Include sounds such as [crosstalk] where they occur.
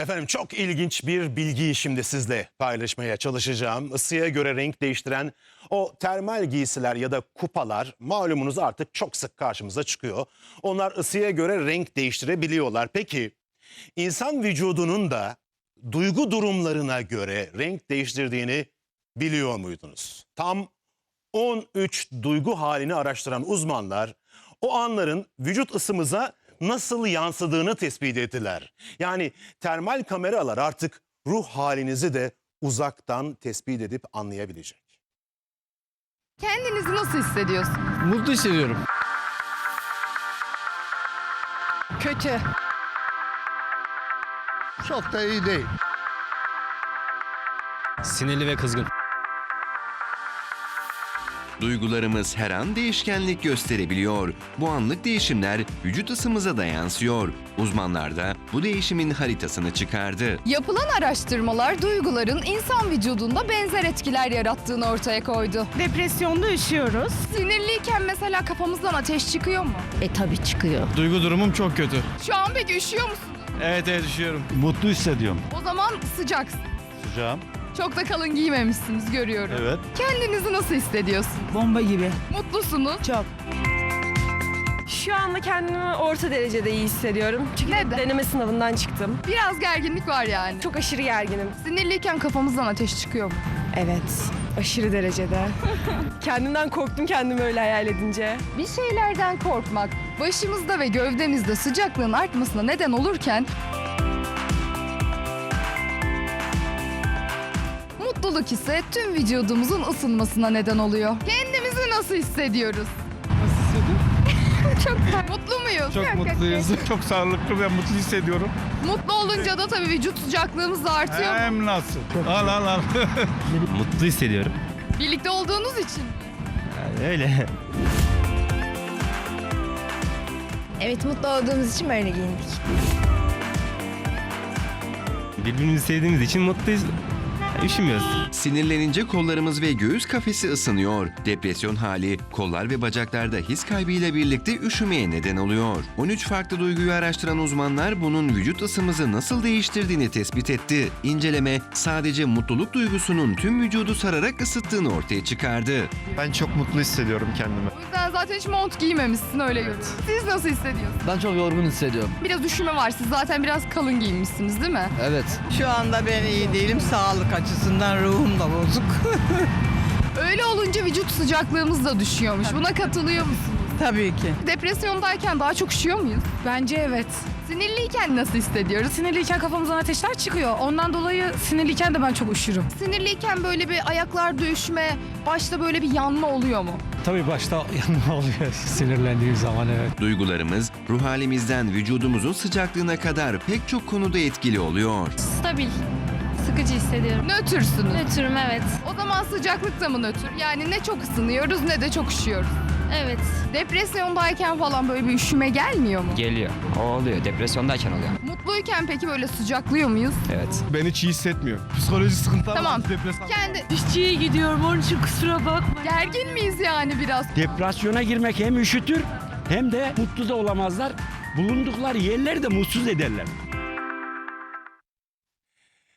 Efendim çok ilginç bir bilgiyi şimdi sizle paylaşmaya çalışacağım. Isıya göre renk değiştiren o termal giysiler ya da kupalar malumunuz artık çok sık karşımıza çıkıyor. Onlar ısıya göre renk değiştirebiliyorlar. Peki insan vücudunun da duygu durumlarına göre renk değiştirdiğini biliyor muydunuz? Tam 13 duygu halini araştıran uzmanlar o anların vücut ısımıza nasıl yansıdığını tespit ettiler. Yani termal kameralar artık ruh halinizi de uzaktan tespit edip anlayabilecek. Kendinizi nasıl hissediyorsunuz? Mutlu hissediyorum. Kötü. Çok da iyi değil. Sinirli ve kızgın. Duygularımız her an değişkenlik gösterebiliyor. Bu anlık değişimler vücut ısımıza da yansıyor. Uzmanlar da bu değişimin haritasını çıkardı. Yapılan araştırmalar duyguların insan vücudunda benzer etkiler yarattığını ortaya koydu. Depresyonda üşüyoruz. Sinirliyken mesela kafamızdan ateş çıkıyor mu? E tabi çıkıyor. Duygu durumum çok kötü. Şu an peki üşüyor musunuz? Evet evet düşüyorum. Mutlu hissediyorum. O zaman sıcaksın. Sıcağım. Çok da kalın giymemişsiniz görüyorum. Evet. Kendinizi nasıl hissediyorsunuz? Bomba gibi. Mutlusunuz. Çok. Şu anda kendimi orta derecede iyi hissediyorum. Çünkü Neden? deneme sınavından çıktım. Biraz gerginlik var yani. Çok aşırı gerginim. Sinirliyken kafamızdan ateş çıkıyor mu? Evet. Aşırı derecede. [laughs] Kendimden korktum kendimi öyle hayal edince. Bir şeylerden korkmak başımızda ve gövdemizde sıcaklığın artmasına neden olurken mutluluk ise tüm vücudumuzun ısınmasına neden oluyor. Kendimizi nasıl hissediyoruz? Nasıl hissediyorum? [laughs] Çok mutlu muyuz? Çok mutluyuz. [laughs] Çok sağlıklı ve mutlu hissediyorum. Mutlu olunca da tabii vücut sıcaklığımız da artıyor. Hem nasıl? Al al al. [laughs] Mutlu hissediyorum. Birlikte olduğunuz için. Yani öyle. Evet mutlu olduğumuz için böyle giyindik. Birbirimizi sevdiğimiz için mutluyuz. Üşümüyoruz. Sinirlenince kollarımız ve göğüs kafesi ısınıyor. Depresyon hali kollar ve bacaklarda his kaybıyla birlikte üşümeye neden oluyor. 13 farklı duyguyu araştıran uzmanlar bunun vücut ısımızı nasıl değiştirdiğini tespit etti. İnceleme sadece mutluluk duygusunun tüm vücudu sararak ısıttığını ortaya çıkardı. Ben çok mutlu hissediyorum kendimi. O yüzden zaten hiç mont giymemişsin öyle görünüyor. Siz nasıl hissediyorsunuz? Ben çok yorgun hissediyorum. Biraz üşüme var. Siz zaten biraz kalın giyinmişsiniz değil mi? Evet. Şu anda ben iyi değilim. Sağlık açısından ruhum da bozuk. [laughs] Öyle olunca vücut sıcaklığımız da düşüyormuş. Buna katılıyor musunuz? Tabii ki. Depresyondayken daha çok üşüyor muyuz? Bence evet. Sinirliyken nasıl hissediyoruz? Sinirliyken kafamızdan ateşler çıkıyor. Ondan dolayı sinirliyken de ben çok üşürüm. Sinirliyken böyle bir ayaklarda üşüme, başta böyle bir yanma oluyor mu? Tabii başta [laughs] yanma oluyor sinirlendiğim zaman evet. Duygularımız ruh halimizden vücudumuzun sıcaklığına kadar pek çok konuda etkili oluyor. Stabil. Sıkıcı hissediyorum. Nötürsünüz. Nötrüm evet. O zaman sıcaklık da mı nötr? Yani ne çok ısınıyoruz ne de çok üşüyoruz. Evet. Depresyondayken falan böyle bir üşüme gelmiyor mu? Geliyor. O oluyor. Depresyondayken oluyor. Mutluyken peki böyle sıcaklıyor muyuz? Evet. Ben hiç iyi hissetmiyorum. Psikolojik sıkıntı Tamam. Depresyon. Kendi İşçiye gidiyorum onun için kusura bakma. gergin miyiz yani biraz? Depresyona girmek hem üşütür hem de mutlu da olamazlar. Bulundukları yerleri de mutsuz ederler.